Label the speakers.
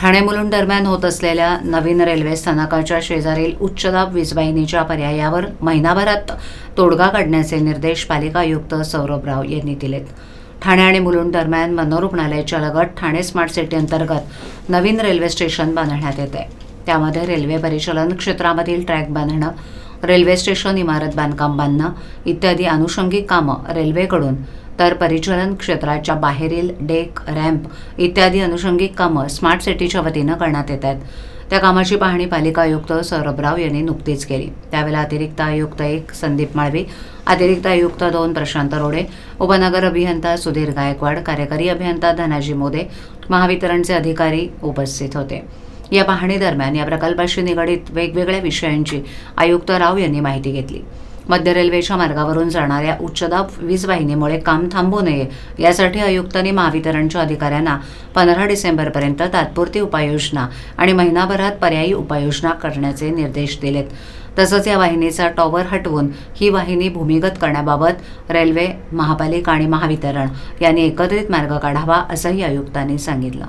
Speaker 1: ठाणे मुलुंड दरम्यान होत असलेल्या नवीन रेल्वे स्थानकाच्या शेजारील उच्चदाब वीजवाहिनीच्या पर्यायावर महिनाभरात तोडगा काढण्याचे निर्देश पालिका आयुक्त सौरभ राव यांनी दिलेत. ठाणे आणि मुलुंड दरम्यान मनोरुग्णालयाच्या लगत ठाणे स्मार्ट सिटी अंतर्गत नवीन रेल्वे स्टेशन बांधण्यात येते. त्यामध्ये रेल्वे परिचालन क्षेत्रामधील ट्रॅक बांधणं रेल्वे स्टेशन इमारत बांधकाम बांधणं इत्यादी अनुषंगिक कामं रेल्वेकडून तर परिचलन क्षेत्राच्या बाहेरील डेक रॅम्प इत्यादी अनुषंगिक कामं स्मार्ट सिटीच्या वतीनं करण्यात येत आहेत. त्या कामाची पाहणी पालिका आयुक्त सौरभ राव यांनी नुकतीच केली. त्यावेळेला अतिरिक्त आयुक्त एक संदीप माळवी अतिरिक्त आयुक्त दोन प्रशांत रोडे उपनगर अभियंता सुधीर गायकवाड कार्यकारी अभियंता धनाजी मोदे महावितरणचे अधिकारी उपस्थित होते. या पाहणी दरम्यान या प्रकल्पाशी निगडीत वेगवेगळ्या विषयांची आयुक्त राव यांनी माहिती घेतली. मध्य रेल्वेच्या मार्गावरून जाणाऱ्या उच्चदाब वीज वाहिनीमुळे काम थांबू नये यासाठी आयुक्तांनी महावितरणच्या अधिकाऱ्यांना पंधरा डिसेंबरपर्यंत तात्पुरती उपाययोजना आणि महिनाभरात पर्यायी उपाययोजना करण्याचे निर्देश दिलेत. तसंच या वाहिनीचा टॉवर हटवून ही वाहिनी भूमिगत करण्याबाबत रेल्वे महापालिका आणि महावितरण यांनी एकत्रित मार्ग काढावा असंही आयुक्तांनी सांगितलं.